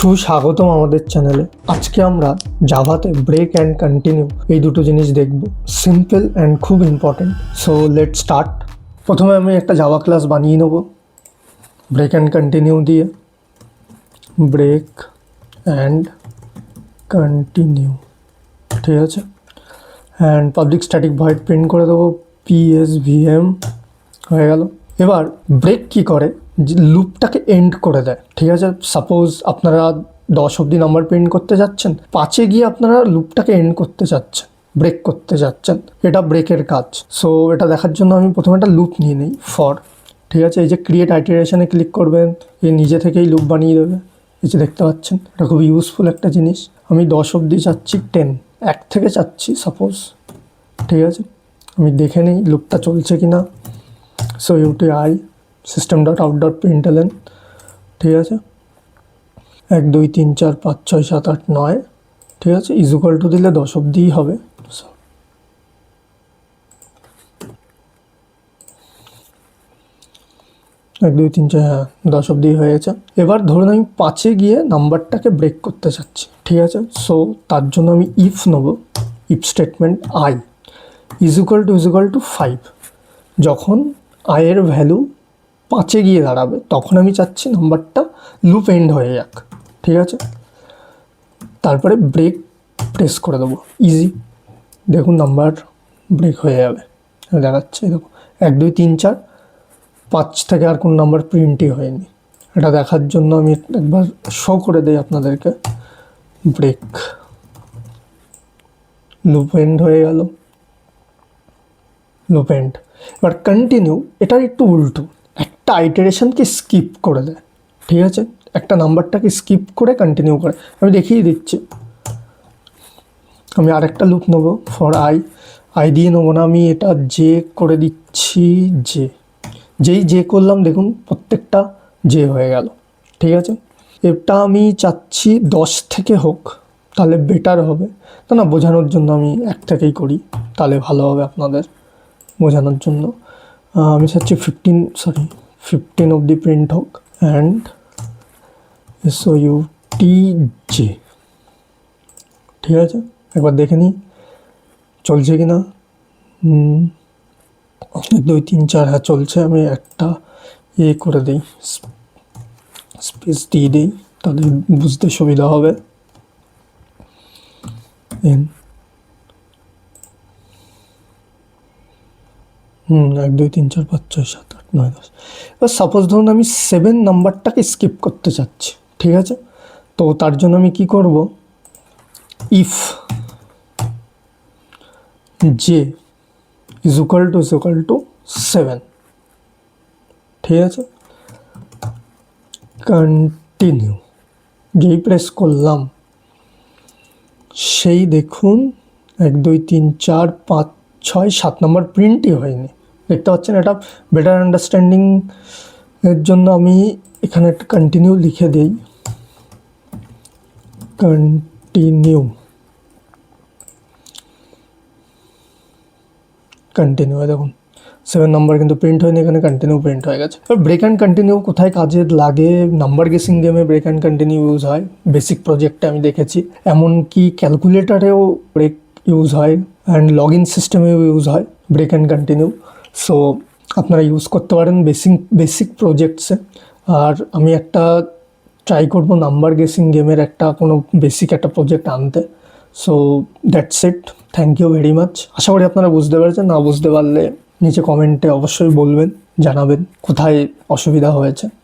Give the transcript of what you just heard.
সুস্বাগতম আমাদের চ্যানেলে। আজকে আমরা জাভাতে ব্রেক অ্যান্ড কন্টিনিউ এই দুটো জিনিস দেখব। সিম্পল অ্যান্ড খুব ইম্পর্টেন্ট সো লেট স্টার্ট প্রথমে আমি একটা জাভা ক্লাস বানিয়ে নেব। ব্রেক অ্যান্ড কন্টিনিউ দিয়ে। ব্রেক অ্যান্ড কন্টিনিউ ঠিক আছে? And public static void print করে দেবো। পিএসভিএম হয়ে গেল। এবার ব্রেক কি করে? লুপটাকে এন্ড করে দেয়। ঠিক আছে? সাপোজ আপনারা দশ অবধি নাম্বার প্রিন্ট করতে যাচ্ছেন, পাঁচে গিয়ে আপনারা লুপটাকে এন্ড করতে যাচ্ছেন ব্রেক করতে যাচ্ছেন। এটা ব্রেকের কাজ। সো এটা দেখার জন্য আমি প্রথমে একটা লুপ নিয়ে নিই ফর ঠিক আছে? এই যে ক্রিয়েট আইটারেশনে ক্লিক করবেন, এ নিজে থেকেই লুপ বানিয়ে দেবে। এই যে দেখতে পাচ্ছেন, এটা খুব ইউজফুল একটা জিনিস। আমি দশ অবধি চাচ্ছি টেন এক থেকে চাচ্ছি সাপোজ ঠিক আছে? আমি দেখে নিই লুপটা চলছে কি না সো ইউটি I system dot out dot println ঠিক আছে? এক, দুই, তিন, চার, পাঁচ, ছয়, সাত, আট, নয়, ঠিক আছে? ইজুকাল টু দিলে দশ অব্দিই হবে। এক, দুই, তিন, চার হ্যাঁ দশ অব্দি হয়ে গেছে। এবার ধরুন আমি পাঁচে গিয়ে নাম্বারটাকে ব্রেক করতে চাচ্ছি, ঠিক আছে? সো তার জন্য আমি ইফ নেব if statement I is equal to is equal to five যখন আয়ের ভ্যালু পাঁচে গিয়ে দাঁড়াবে। তখন আমি চাচ্ছি নাম্বারটা লুপ এন্ড হয়ে যাক। ঠিক আছে? তারপরে ব্রেক প্রেস করে দেবো। ইজি। দেখুন নাম্বার ব্রেক হয়ে যাবে। দেখাচ্ছি দেখো এক, দুই, তিন, চার। পাঁচ থেকে আর কোন নাম্বার প্রিন্টই হয়নি। এটা দেখার জন্য আমি একবার শো করে দিই আপনাদেরকে। ব্রেক। লুপ এন্ড হয়ে গেল। Loop and. এবার কন্টিনিউ এটার একটু উল্টো। একটা আইটারেশনকে স্কিপ করে দেয়। ঠিক আছে? একটা নাম্বারটাকে স্কিপ করে কন্টিনিউ করে। আমি দেখিয়ে দিচ্ছি। আমি আরেকটা লুপ নেব ফর আই আই দিয়ে নেব না, আমি এটা জে করে দিচ্ছি জে যেই জে করলাম, দেখুন, প্রত্যেকটা জে হয়ে গেল। ঠিক আছে? এটা আমি চাচ্ছি দশ থেকে হোক, তাহলে বেটার হবে। তা না, বোঝানোর জন্য আমি এক থেকেই করি, তাহলে ভালো হবে আপনাদের বোঝানোর জন্য। আমি চাচ্ছি ফিফটিন সরি ফিফটিন অবধি প্রিন্ট হোক and S O U T J ঠিক আছে? একবার দেখে নিই। চলছে কি না দুই, তিন, চার হ্যাঁ চলছে। আমি একটা এ করে দিই। স্পেস দিয়ে দিই। তাহলে বুঝতে সুবিধা হবে। এন হুম, এক, দুই, তিন, চার, পাঁচ, ছয়, সাত, আট, নয়, দশ। এবার সাপোজ ধরুন আমি সেভেন নাম্বারটাকে স্কিপ করতে চাচ্ছি, ঠিক আছে? তো তার জন্য আমি কি করব? If J is equal to is equal to seven ঠিক আছে? কন্টিনিউ যেই প্রেস করলাম, সেই দেখুন, এক, দুই, তিন, চার, পাঁচ, ছয়, সাত নম্বর প্রিন্টই হয়নি। দেখতে পাচ্ছেন, এটা বেটার আন্ডারস্ট্যান্ডিং এর জন্য আমি এখানে একটা কন্টিনিউ লিখে দিই। কন্টিনিউ কন্টিনিউ দেখুন। সেভেন নাম্বার কিন্তু প্রিন্ট হয়নি, এখানে কন্টিনিউ প্রিন্ট হয়ে গেছে। এবার ব্রেক অ্যান্ড কন্টিনিউ কোথায় কাজে লাগে? নাম্বার গেসিং গেমে ব্রেক অ্যান্ড কন্টিনিউ ইউজ হয়। বেসিক প্রজেক্টে আমি দেখেছি। এমনকি ক্যালকুলেটারেও ব্রেক ইউজ হয়? অ্যান্ড লগ ইন সিস্টেমেও ইউজ হয়। ব্রেক অ্যান্ড কন্টিনিউ সো আপনারা ইউজ করতে পারেন বেসিক বেসিক প্রজেক্টসে আর আমি একটা ট্রাই করব নাম্বার গেসিং গেমের একটা, কোনো বেসিক একটা প্রজেক্ট আনতে। So that's it thank you very much আশা করি আপনারা বুঝতে পেরেছেন। না বুঝতে পারলে নিচে কমেন্টে অবশ্যই বলবেন, জানাবেন, কোথায় অসুবিধা হয়েছে।